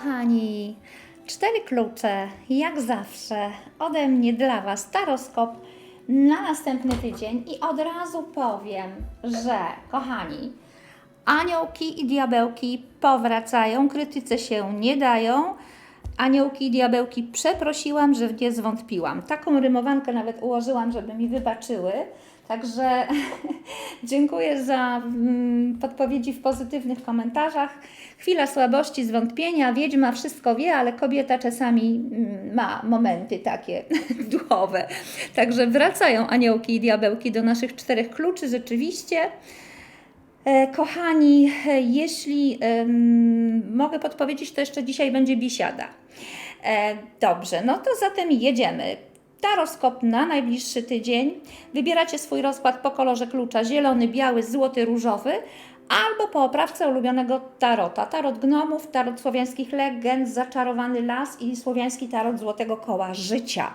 kochani, cztery klucze, jak zawsze, ode mnie dla Was taroskop na następny tydzień i od razu powiem, że kochani, aniołki i diabełki powracają, krytyce się nie dają. Aniołki i diabełki przeprosiłam, że nie zwątpiłam. Taką rymowankę nawet ułożyłam, żeby mi wybaczyły. Także dziękuję za mm, podpowiedzi w pozytywnych komentarzach. Chwila słabości, zwątpienia. Wiedźma wszystko wie, ale kobieta czasami mm, ma momenty takie duchowe. Także wracają aniołki i diabełki do naszych czterech kluczy rzeczywiście. E, Kochani, e, jeśli mogę podpowiedzieć, to jeszcze dzisiaj będzie bisiada. E, dobrze, no to zatem jedziemy. Taroskop na najbliższy tydzień. Wybieracie swój rozkład po kolorze klucza zielony, biały, złoty, różowy albo po oprawce ulubionego tarota. Tarot gnomów, tarot słowiańskich legend, zaczarowany las i słowiański tarot złotego koła życia.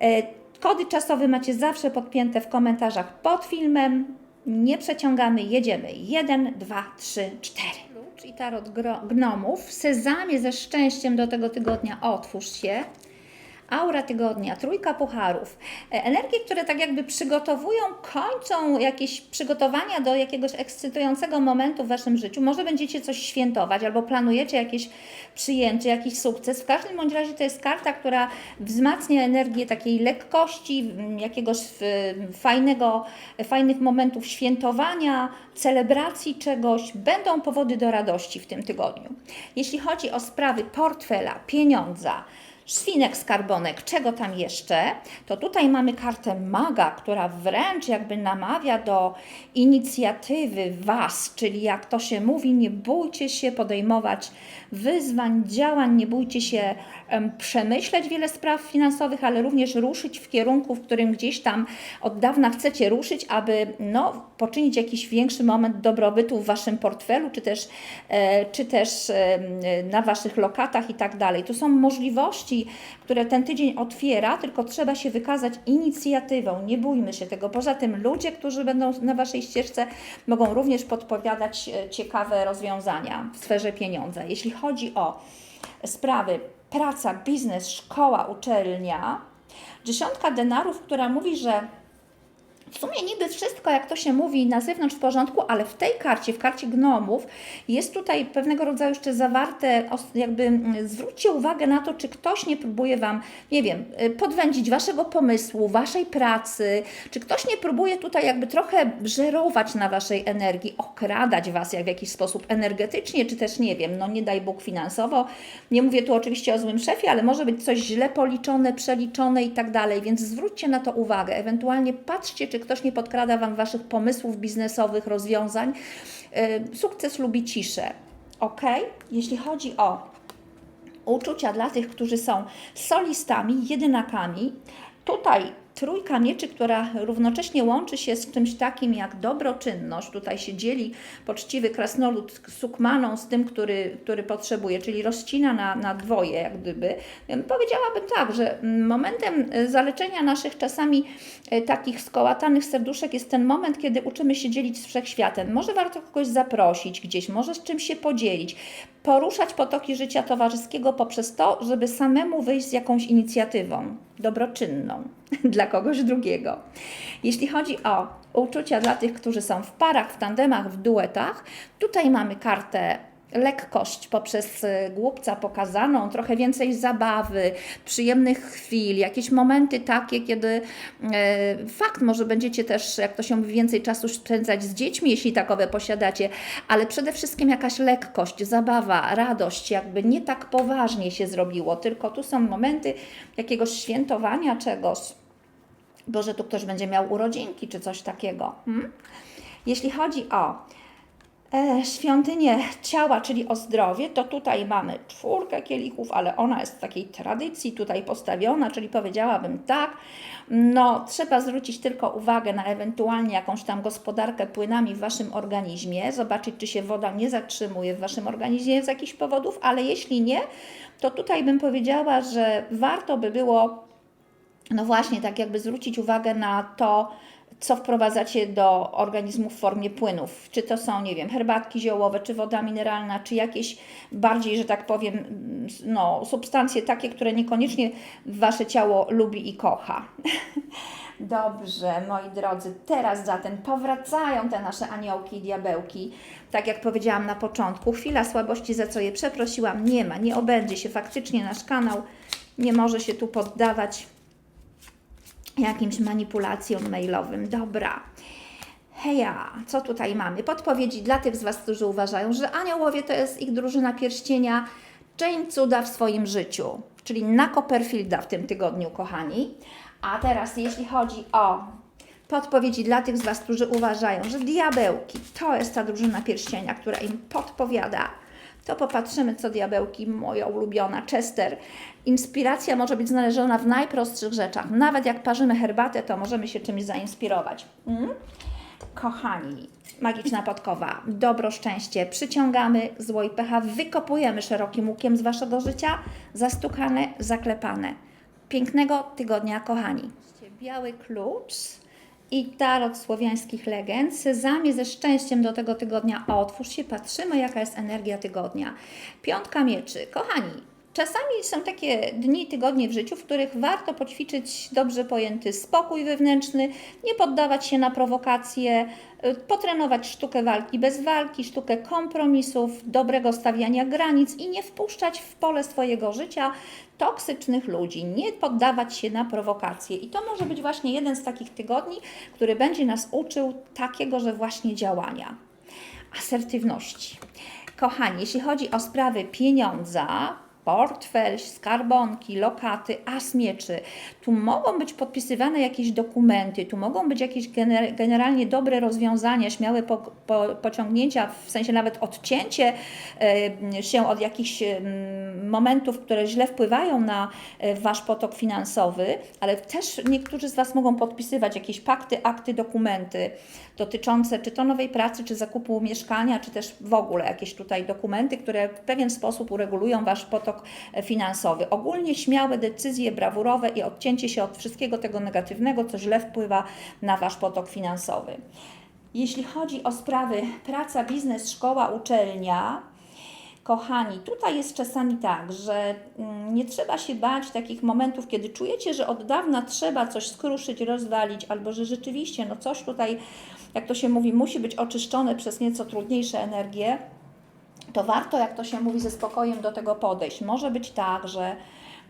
E, Kody czasowe macie zawsze podpięte w komentarzach pod filmem. Nie przeciągamy, jedziemy. 1, 2, 3, 4. Klucz i tarot gnomów. Sezamie ze szczęściem do tego tygodnia otwórz się. Aura tygodnia, trójka pucharów. E, Energie, które tak jakby przygotowują, kończą jakieś przygotowania do jakiegoś ekscytującego momentu w Waszym życiu. Może będziecie coś świętować albo planujecie jakieś przyjęcie, jakiś sukces. W każdym bądź razie to jest karta, która wzmacnia energię takiej lekkości, m, jakiegoś fajnego, fajnych momentów świętowania, celebracji czegoś. Będą powody do radości w tym tygodniu. Jeśli chodzi o sprawy portfela, pieniądza, Szwinek, skarbonek, czego tam jeszcze? To tutaj mamy kartę maga, która wręcz jakby namawia do inicjatywy Was, czyli jak to się mówi, nie bójcie się podejmować wyzwań, działań, nie bójcie się em, przemyśleć wiele spraw finansowych, ale również ruszyć w kierunku, w którym gdzieś tam od dawna chcecie ruszyć, aby no, poczynić jakiś większy moment dobrobytu w Waszym portfelu, czy też, e, czy też em, na Waszych lokatach i tak dalej. To są możliwości, które ten tydzień otwiera, tylko trzeba się wykazać inicjatywą. Nie bójmy się tego. Poza tym ludzie, którzy będą na Waszej ścieżce, mogą również podpowiadać e, ciekawe rozwiązania w sferze pieniądza. Jeśli chodzi o sprawy praca, biznes, szkoła, uczelnia, dziesiątka denarów, która mówi, że w sumie niby wszystko, jak to się mówi, na zewnątrz w porządku, ale w tej karcie, w karcie gnomów, jest tutaj pewnego rodzaju jeszcze zawarte, jakby mm, zwróćcie uwagę na to, czy ktoś nie próbuje Wam, nie wiem, y, podwędzić Waszego pomysłu, Waszej pracy, czy ktoś nie próbuje tutaj jakby trochę żerować na Waszej energii, okradać Was jak w jakiś sposób energetycznie, czy też nie wiem, no nie daj Bóg finansowo. Nie mówię tu oczywiście o złym szefie, ale może być coś źle policzone, przeliczone i tak dalej, więc zwróćcie na to uwagę. Ewentualnie patrzcie, czy ktoś nie podkrada Wam Waszych pomysłów biznesowych, rozwiązań. Yy, Sukces lubi ciszę. Ok? Jeśli chodzi o uczucia dla tych, którzy są solistami, jedynakami. Tutaj trójka mieczy, która równocześnie łączy się z czymś takim jak dobroczynność. Tutaj się dzieli poczciwy krasnolud sukmaną z tym, który, który potrzebuje, czyli rozcina na, na dwoje, jak gdyby. Powiedziałabym tak, że mm, momentem e, zaleczenia naszych czasami e, takich skołatanych serduszek jest ten moment, kiedy uczymy się dzielić z wszechświatem. Może warto kogoś zaprosić gdzieś, może z czymś się podzielić, poruszać potoki życia towarzyskiego poprzez to, żeby samemu wyjść z jakąś inicjatywą dobroczynną dla kogoś drugiego. Jeśli chodzi o uczucia dla tych, którzy są w parach, w tandemach, w duetach, tutaj mamy kartę lekkość poprzez y, głupca pokazaną, trochę więcej zabawy, przyjemnych chwil, jakieś momenty takie, kiedy e, fakt, może będziecie też, jak to się mówi, więcej czasu spędzać z dziećmi, jeśli takowe posiadacie, ale przede wszystkim jakaś lekkość, zabawa, radość, jakby nie tak poważnie się zrobiło, tylko tu są momenty jakiegoś świętowania czegoś, Boże, tu ktoś będzie miał urodzinki czy coś takiego. Hmm? Jeśli chodzi o e, świątynię ciała, czyli o zdrowie, to tutaj mamy czwórkę kielichów, ale ona jest w takiej tradycji tutaj postawiona, czyli powiedziałabym tak, no trzeba zwrócić tylko uwagę na ewentualnie jakąś tam gospodarkę płynami w Waszym organizmie, zobaczyć, czy się woda nie zatrzymuje w Waszym organizmie z jakichś powodów, ale jeśli nie, to tutaj bym powiedziała, że warto by było no właśnie, tak jakby zwrócić uwagę na to, co wprowadzacie do organizmu w formie płynów. Czy to są, nie wiem, herbatki ziołowe, czy woda mineralna, czy jakieś bardziej, że tak powiem, no, substancje takie, które niekoniecznie Wasze ciało lubi i kocha. Dobrze, moi drodzy, teraz zatem powracają te nasze aniołki i diabełki. Tak jak powiedziałam na początku, chwila słabości, za co je przeprosiłam, nie ma, nie obędzie się. Faktycznie nasz kanał nie może się tu poddawać jakimś manipulacjom mailowym. Dobra. Heja, co tutaj mamy? Podpowiedzi dla tych z Was, którzy uważają, że aniołowie to jest ich drużyna pierścienia. Czyń cuda w swoim życiu, czyli na Copperfielda w tym tygodniu, kochani. A teraz, jeśli chodzi o podpowiedzi dla tych z Was, którzy uważają, że diabełki to jest ta drużyna pierścienia, która im podpowiada, to popatrzymy, co diabełki, moja ulubiona Chester. Inspiracja może być znaleziona w najprostszych rzeczach. Nawet jak parzymy herbatę, to możemy się czymś zainspirować. Mm? Kochani, magiczna podkowa, dobro, szczęście, przyciągamy zło i pecha, wykopujemy szerokim łukiem z Waszego życia, zastukane, zaklepane. Pięknego tygodnia, kochani. Biały klucz i tarot słowiańskich legend. Sezamie ze szczęściem do tego tygodnia. Otwórz się, patrzymy, jaka jest energia tygodnia. Piątka mieczy. Kochani, Czasami są takie dni, tygodnie w życiu, w których warto poćwiczyć dobrze pojęty spokój wewnętrzny, nie poddawać się na prowokacje, y, potrenować sztukę walki bez walki, sztukę kompromisów, dobrego stawiania granic i nie wpuszczać w pole swojego życia toksycznych ludzi, nie poddawać się na prowokacje. I to może być właśnie jeden z takich tygodni, który będzie nas uczył takiego, że właśnie działania. Asertywności. Kochani, jeśli chodzi o sprawy pieniądza, portfel, skarbonki, lokaty, as mieczy. Tu mogą być podpisywane jakieś dokumenty, tu mogą być jakieś gener generalnie dobre rozwiązania, śmiałe po, po, pociągnięcia, w sensie nawet odcięcie e, się od jakichś e, momentów, które źle wpływają na e, Wasz potok finansowy, ale też niektórzy z Was mogą podpisywać jakieś pakty, akty, dokumenty dotyczące czy to nowej pracy, czy zakupu mieszkania, czy też w ogóle jakieś tutaj dokumenty, które w pewien sposób uregulują Wasz potok finansowy. Ogólnie śmiałe decyzje, brawurowe i odcięcie się od wszystkiego tego negatywnego, co źle wpływa na Wasz potok finansowy. Jeśli chodzi o sprawy praca, biznes, szkoła, uczelnia, Kochani, tutaj jest czasami tak, że mm, nie trzeba się bać takich momentów, kiedy czujecie, że od dawna trzeba coś skruszyć, rozwalić, albo że rzeczywiście no coś tutaj, jak to się mówi, musi być oczyszczone przez nieco trudniejsze energie to warto, jak to się mówi, ze spokojem do tego podejść. Może być tak, że,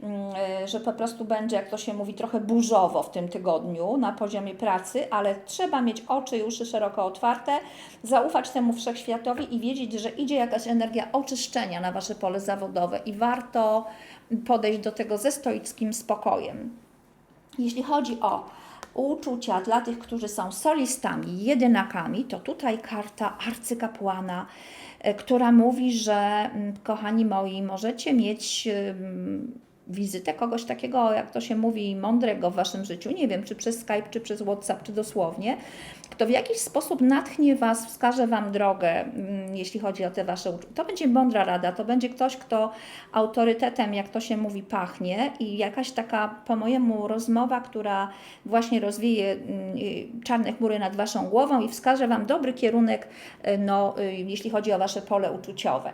mm, e, że po prostu będzie, jak to się mówi, trochę burzowo w tym tygodniu na poziomie pracy, ale trzeba mieć oczy i uszy szeroko otwarte, zaufać temu wszechświatowi i wiedzieć, że idzie jakaś energia oczyszczenia na Wasze pole zawodowe i warto podejść do tego ze stoickim spokojem. Jeśli chodzi o uczucia dla tych, którzy są solistami, jedynakami, to tutaj karta arcykapłana która mówi, że mm, kochani moi, możecie mieć wizytę kogoś takiego, jak to się mówi, mądrego w Waszym życiu, nie wiem, czy przez Skype, czy przez WhatsApp, czy dosłownie, kto w jakiś sposób natchnie Was, wskaże Wam drogę, mm, jeśli chodzi o te Wasze uczucia. To będzie mądra rada, to będzie ktoś, kto autorytetem, jak to się mówi, pachnie i jakaś taka, po mojemu, rozmowa, która właśnie rozwieje mm, czarne chmury nad Waszą głową i wskaże Wam dobry kierunek, y, no, y, jeśli chodzi o Wasze pole uczuciowe.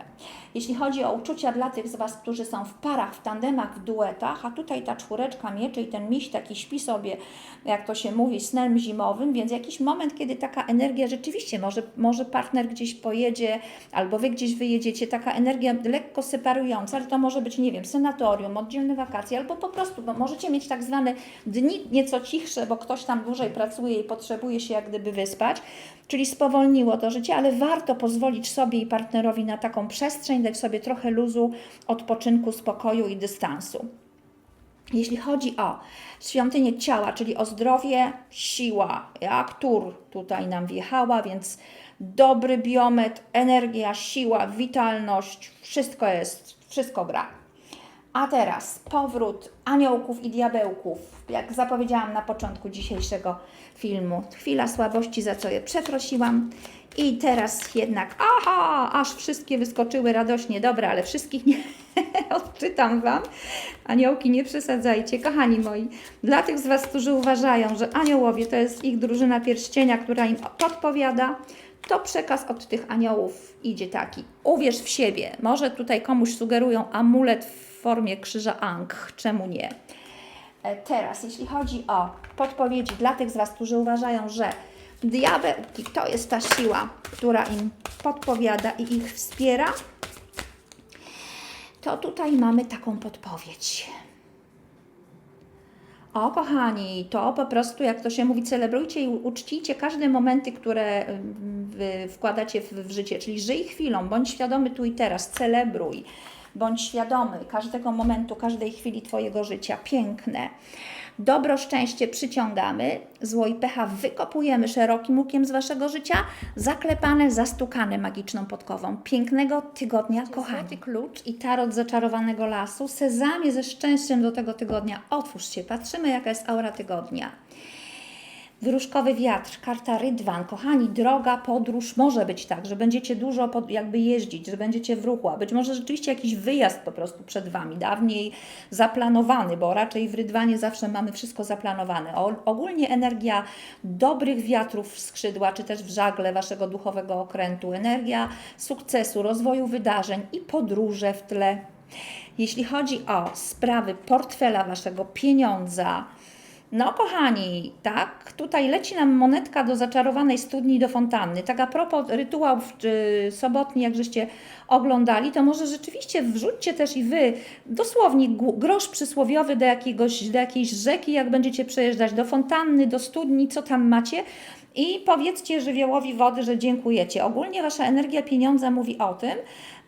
Jeśli chodzi o uczucia dla tych z Was, którzy są w parach, w tandemach, w duetach, a tutaj ta czwóreczka mieczy i ten miś taki śpi sobie, jak to się mówi, snem zimowym, więc jakiś moment, kiedy taka energia rzeczywiście, może, może partner gdzieś pojedzie, albo Wy gdzieś wyjedziecie, taka energia lekko separująca, ale to może być, nie wiem, senatorium, oddzielne wakacje, albo po prostu, bo możecie mieć tak zwane dni nieco cichsze, bo ktoś tam dłużej pracuje i potrzebuje się jak gdyby wyspać, czyli spowolniło to życie, ale warto pozwolić sobie i partnerowi na taką przestrzeń, dać sobie trochę luzu, odpoczynku, spokoju i dystansu. Jeśli chodzi o świątynię ciała, czyli o zdrowie, siła, jak tur tutaj nam wjechała, więc dobry biometr, energia, siła, witalność, wszystko jest, wszystko gra. A teraz powrót aniołków i diabełków. Jak zapowiedziałam na początku dzisiejszego filmu. Chwila słabości, za co je przeprosiłam. I teraz jednak, aha, aż wszystkie wyskoczyły radośnie. Dobra, ale wszystkich nie odczytam Wam. Aniołki, nie przesadzajcie. Kochani moi, dla tych z Was, którzy uważają, że aniołowie to jest ich drużyna pierścienia, która im podpowiada, to przekaz od tych aniołów idzie taki. Uwierz w siebie. Może tutaj komuś sugerują amulet w formie krzyża Ang. Czemu nie? E, Teraz, jeśli chodzi o podpowiedzi dla tych z Was, którzy uważają, że diabełki to jest ta siła, która im podpowiada i ich wspiera, to tutaj mamy taką podpowiedź. O, kochani, to po prostu, jak to się mówi, celebrujcie i uczcijcie każde momenty, które wy wkładacie w, w życie. Czyli żyj chwilą, bądź świadomy tu i teraz, celebruj. Bądź świadomy każdego momentu, każdej chwili Twojego życia. Piękne. Dobro, szczęście przyciągamy, zło i pecha wykopujemy szerokim łukiem z Waszego życia, zaklepane, zastukane magiczną podkową. Pięknego tygodnia, kochani. Złoty klucz i tarot zaczarowanego lasu, sezamie ze szczęściem do tego tygodnia. Otwórz się, patrzymy jaka jest aura tygodnia. Wyruszkowy wiatr, karta rydwan. Kochani, droga, podróż może być tak, że będziecie dużo pod, jakby jeździć, że będziecie w ruchu, a być może rzeczywiście jakiś wyjazd po prostu przed Wami, dawniej zaplanowany, bo raczej w rydwanie zawsze mamy wszystko zaplanowane. O, ogólnie energia dobrych wiatrów w skrzydła, czy też w żagle Waszego duchowego okrętu, energia sukcesu, rozwoju wydarzeń i podróże w tle. Jeśli chodzi o sprawy portfela Waszego, pieniądza, no, kochani, tak, tutaj leci nam monetka do zaczarowanej studni do fontanny. Tak a propos rytuałów y, sobotni, jak żeście oglądali, to może rzeczywiście wrzućcie też i Wy dosłownie grosz przysłowiowy do, jakiegoś, do jakiejś rzeki, jak będziecie przejeżdżać, do fontanny, do studni, co tam macie. I powiedzcie żywiołowi wody, że dziękujecie. Ogólnie Wasza energia pieniądza mówi o tym,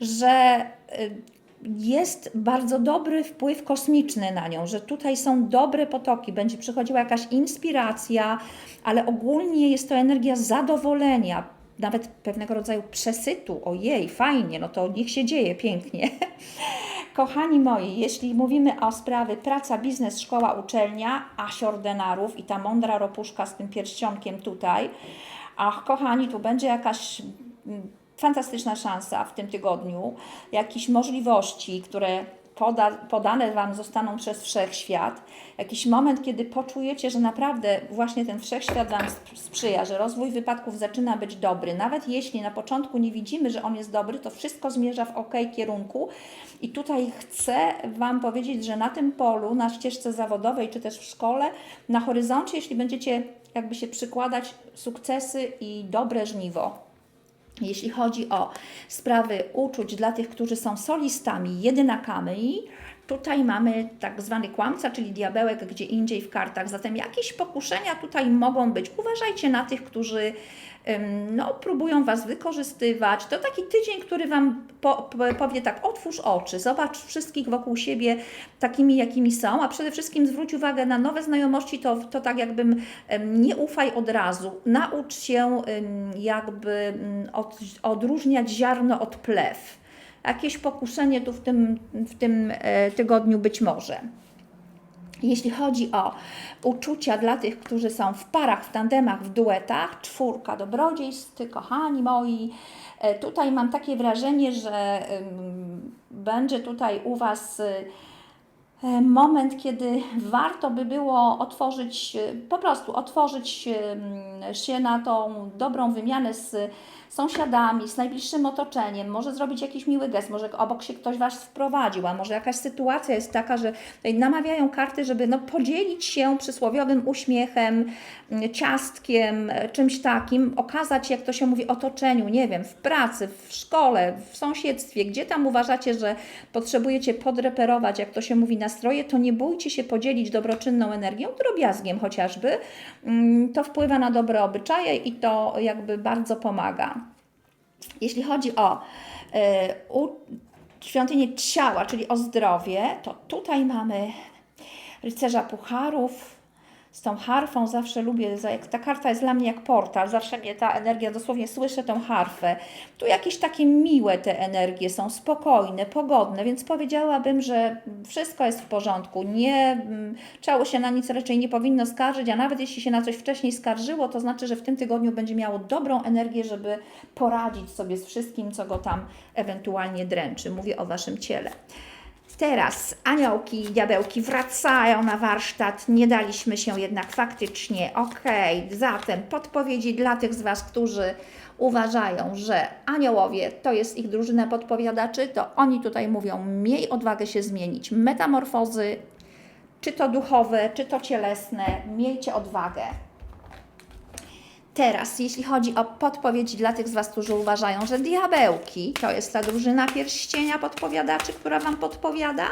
że y, jest bardzo dobry wpływ kosmiczny na nią, że tutaj są dobre potoki, będzie przychodziła jakaś inspiracja, ale ogólnie jest to energia zadowolenia, nawet pewnego rodzaju przesytu. Ojej, fajnie, no to niech się dzieje pięknie. Kochani moi, jeśli mówimy o sprawy praca, biznes, szkoła, uczelnia, asior denarów i ta mądra ropuszka z tym pierścionkiem tutaj, ach kochani, tu będzie jakaś mm, fantastyczna szansa w tym tygodniu, jakieś możliwości, które poda, podane Wam zostaną przez wszechświat, jakiś moment, kiedy poczujecie, że naprawdę właśnie ten wszechświat Wam sp- sprzyja, że rozwój wypadków zaczyna być dobry. Nawet jeśli na początku nie widzimy, że on jest dobry, to wszystko zmierza w ok kierunku. I tutaj chcę Wam powiedzieć, że na tym polu, na ścieżce zawodowej, czy też w szkole, na horyzoncie, jeśli będziecie jakby się przykładać sukcesy i dobre żniwo, jeśli chodzi o sprawy uczuć dla tych, którzy są solistami, jedynakami, tutaj mamy tak zwany kłamca, czyli diabełek gdzie indziej w kartach. Zatem jakieś pokuszenia tutaj mogą być. Uważajcie na tych, którzy no, próbują Was wykorzystywać. To taki tydzień, który Wam po, po, powie tak, otwórz oczy, zobacz wszystkich wokół siebie takimi, jakimi są, a przede wszystkim zwróć uwagę na nowe znajomości, to, to tak jakbym nie ufaj od razu. Naucz się jakby em, od, odróżniać ziarno od plew. Jakieś pokuszenie tu w tym, w tym e, tygodniu być może. Jeśli chodzi o uczucia dla tych, którzy są w parach, w tandemach, w duetach, czwórka dobrodziejstw, kochani moi, e, tutaj mam takie wrażenie, że będzie tutaj u Was e, moment, kiedy warto by było otworzyć, e, po prostu otworzyć em, się na tą dobrą wymianę z sąsiadami, z najbliższym otoczeniem, może zrobić jakiś miły gest, może obok się ktoś Was wprowadził, a może jakaś sytuacja jest taka, że namawiają karty, żeby no, podzielić się przysłowiowym uśmiechem, ciastkiem, e, czymś takim, okazać, jak to się mówi, otoczeniu, nie wiem, w pracy, w szkole, w sąsiedztwie, gdzie tam uważacie, że potrzebujecie podreperować, jak to się mówi, nastroje, to nie bójcie się podzielić dobroczynną energią, drobiazgiem chociażby. Mm, To wpływa na dobre obyczaje i to jakby bardzo pomaga. Jeśli chodzi o u, świątynię ciała, czyli o zdrowie, to tutaj mamy rycerza pucharów, z tą harfą zawsze lubię, ta karta jest dla mnie jak portal, zawsze mnie ta energia, dosłownie słyszę tą harfę. Tu jakieś takie miłe te energie są, spokojne, pogodne, więc powiedziałabym, że wszystko jest w porządku. Nie, mm, ciało się na nic raczej nie powinno skarżyć, a nawet jeśli się na coś wcześniej skarżyło, to znaczy, że w tym tygodniu będzie miało dobrą energię, żeby poradzić sobie z wszystkim, co go tam ewentualnie dręczy. Mówię o Waszym ciele. Teraz aniołki i diabełki wracają na warsztat. Nie daliśmy się jednak faktycznie. Okej, zatem podpowiedzi dla tych z Was, którzy uważają, że aniołowie to jest ich drużyna podpowiadaczy, to oni tutaj mówią: miej odwagę się zmienić. Metamorfozy, czy to duchowe, czy to cielesne, miejcie odwagę. Teraz, jeśli chodzi o podpowiedzi dla tych z Was, którzy uważają, że diabełki to jest ta drużyna pierścienia podpowiadaczy, która Wam podpowiada,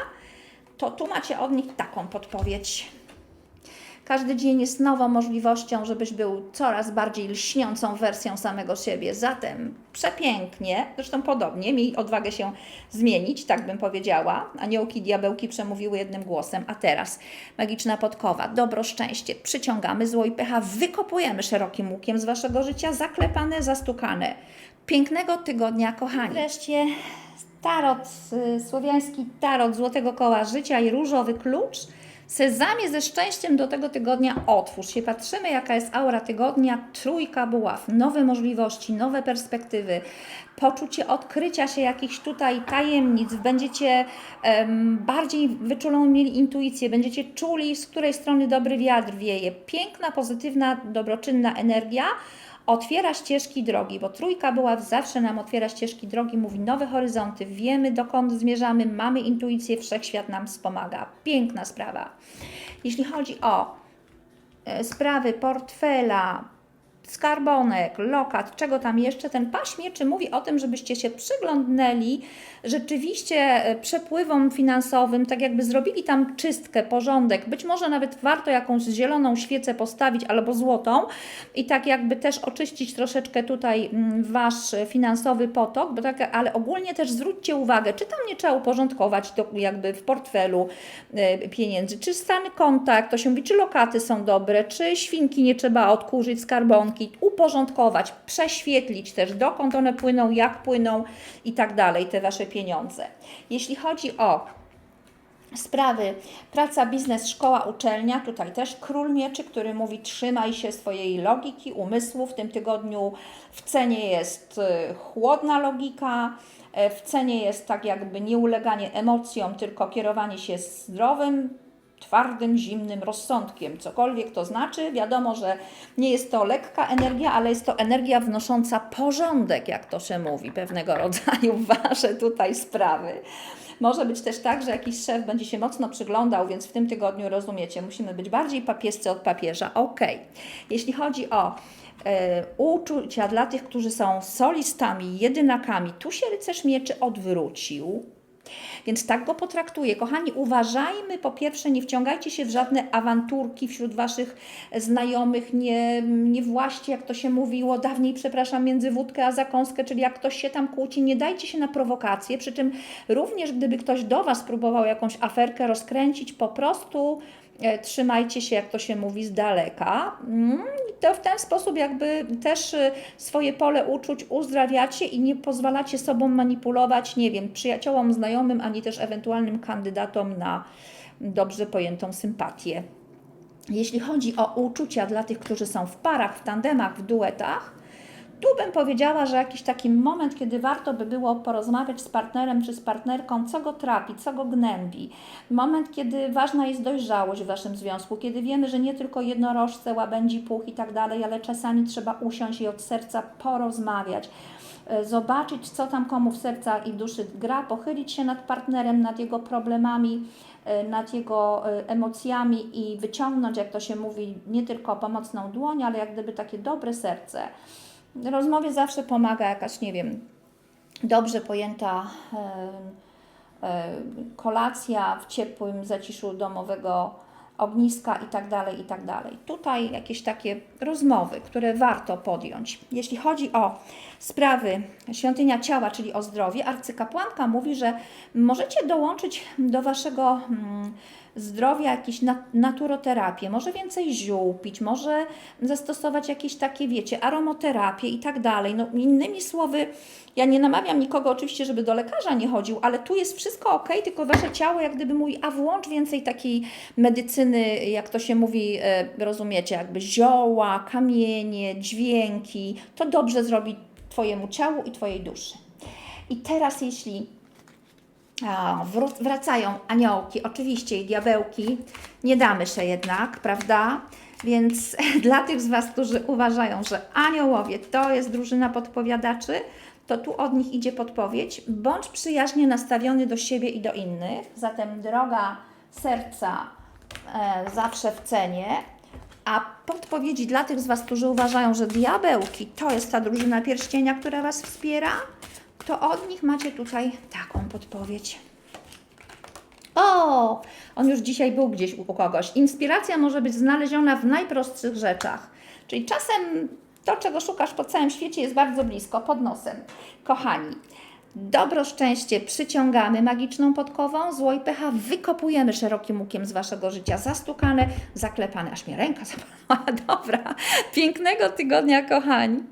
to tu macie od nich taką podpowiedź. Każdy dzień jest nową możliwością, żebyś był coraz bardziej lśniącą wersją samego siebie. Zatem przepięknie, zresztą podobnie, miej odwagę się zmienić, tak bym powiedziała. Aniołki, diabełki przemówiły jednym głosem. A teraz magiczna podkowa, dobro, szczęście. Przyciągamy zło i pecha, wykopujemy szerokim łukiem z Waszego życia, zaklepane, zastukane. Pięknego tygodnia, kochani. Wreszcie tarot, y, słowiański tarot Złotego Koła Życia i różowy klucz. Sezamie ze szczęściem do tego tygodnia otwórz się. Patrzymy, jaka jest aura tygodnia. Trójka buław, nowe możliwości, nowe perspektywy, poczucie odkrycia się jakichś tutaj tajemnic. Będziecie em, bardziej wyczuloną mieli intuicję, będziecie czuli, z której strony dobry wiatr wieje. Piękna, pozytywna, dobroczynna energia otwiera ścieżki drogi, bo trójka była zawsze nam otwiera ścieżki drogi, mówi nowe horyzonty, wiemy dokąd zmierzamy, mamy intuicję, wszechświat nam wspomaga. Piękna sprawa. Jeśli chodzi o e, sprawy portfela, skarbonek, lokat, czego tam jeszcze, ten paś mieczy mówi o tym, żebyście się przyglądnęli rzeczywiście e, przepływom finansowym, tak jakby zrobili tam czystkę, porządek. Być może nawet warto jakąś zieloną świecę postawić albo złotą i tak jakby też oczyścić troszeczkę tutaj mm, wasz finansowy potok, bo tak, ale ogólnie też zwróćcie uwagę, czy tam nie trzeba uporządkować to jakby w portfelu e, pieniędzy, czy stan konta, jak to się mówi, czy lokaty są dobre, czy świnki nie trzeba odkurzyć, skarbonki, uporządkować, prześwietlić też, dokąd one płyną, jak płyną i tak dalej, te wasze pieniądze. Jeśli chodzi o sprawy praca, biznes, szkoła, uczelnia. Tutaj też król mieczy, który mówi trzymaj się swojej logiki, umysłu. W tym tygodniu w cenie jest y, chłodna logika, e, w cenie jest tak jakby nieuleganie emocjom, tylko kierowanie się zdrowym, twardym, zimnym rozsądkiem. Cokolwiek to znaczy, wiadomo, że nie jest to lekka energia, ale jest to energia wnosząca porządek, jak to się mówi, pewnego rodzaju Wasze tutaj sprawy. Może być też tak, że jakiś szef będzie się mocno przyglądał, więc w tym tygodniu rozumiecie, musimy być bardziej papiescy od papieża. Ok. Jeśli chodzi o e, uczucia dla tych, którzy są solistami, jedynakami, tu się rycerz mieczy odwrócił. Więc tak go potraktuję. Kochani, uważajmy, po pierwsze, nie wciągajcie się w żadne awanturki wśród Waszych znajomych, nie, nie właśnie, jak to się mówiło dawniej, przepraszam, między wódkę a zakąskę, czyli jak ktoś się tam kłóci, nie dajcie się na prowokacje, przy czym również gdyby ktoś do Was próbował jakąś aferkę rozkręcić, po prostu trzymajcie się, jak to się mówi, z daleka. Mm, to w ten sposób jakby też e, swoje pole uczuć uzdrawiacie i nie pozwalacie sobą manipulować, nie wiem, przyjaciołom, znajomym, ani też ewentualnym kandydatom na dobrze pojętą sympatię. Jeśli chodzi o uczucia dla tych, którzy są w parach, w tandemach, w duetach, tu bym powiedziała, że jakiś taki moment, kiedy warto by było porozmawiać z partnerem czy z partnerką, co go trapi, co go gnębi. Moment, kiedy ważna jest dojrzałość w Waszym związku, kiedy wiemy, że nie tylko jednorożce, łabędzi, puch i tak dalej, ale czasami trzeba usiąść i od serca porozmawiać e, zobaczyć, co tam komu w serca i duszy gra, pochylić się nad partnerem, nad jego problemami, e, nad jego e, emocjami i wyciągnąć, jak to się mówi, nie tylko pomocną dłoń, ale jak gdyby takie dobre serce. Rozmowie zawsze pomaga jakaś, nie wiem, dobrze pojęta e, e, kolacja w ciepłym zaciszu domowego ogniska i tak dalej, i tak dalej. Tutaj jakieś takie rozmowy, które warto podjąć. Jeśli chodzi o sprawy świątynia ciała, czyli o zdrowie, arcykapłanka mówi, że możecie dołączyć do waszego mm, zdrowia jakieś nat- naturoterapię, może więcej ziół pić, może zastosować jakieś takie, wiecie, aromoterapię i tak dalej. No, innymi słowy, ja nie namawiam nikogo oczywiście, żeby do lekarza nie chodził, ale tu jest wszystko ok, tylko wasze ciało jak gdyby mówi, a włącz więcej takiej medycyny, jak to się mówi, e, rozumiecie, jakby zioła, kamienie, dźwięki. To dobrze zrobi Twojemu ciału i Twojej duszy. I teraz jeśli wracają aniołki, oczywiście i diabełki. Nie damy się jednak, prawda? Więc dla tych z Was, którzy uważają, że aniołowie to jest drużyna podpowiadaczy, to tu od nich idzie podpowiedź. Bądź przyjaźnie nastawiony do siebie i do innych. Zatem droga serca e, zawsze w cenie. A podpowiedzi dla tych z Was, którzy uważają, że diabełki to jest ta drużyna pierścienia, która Was wspiera, to od nich macie tutaj taką podpowiedź. O, on już dzisiaj był gdzieś u kogoś. Inspiracja może być znaleziona w najprostszych rzeczach. Czyli czasem to, czego szukasz po całym świecie, jest bardzo blisko, pod nosem. Kochani, dobro, szczęście przyciągamy magiczną podkową, zło i pecha wykopujemy szerokim łukiem z Waszego życia. Zastukane, zaklepane, aż mnie ręka zapalała. Dobra, pięknego tygodnia, kochani.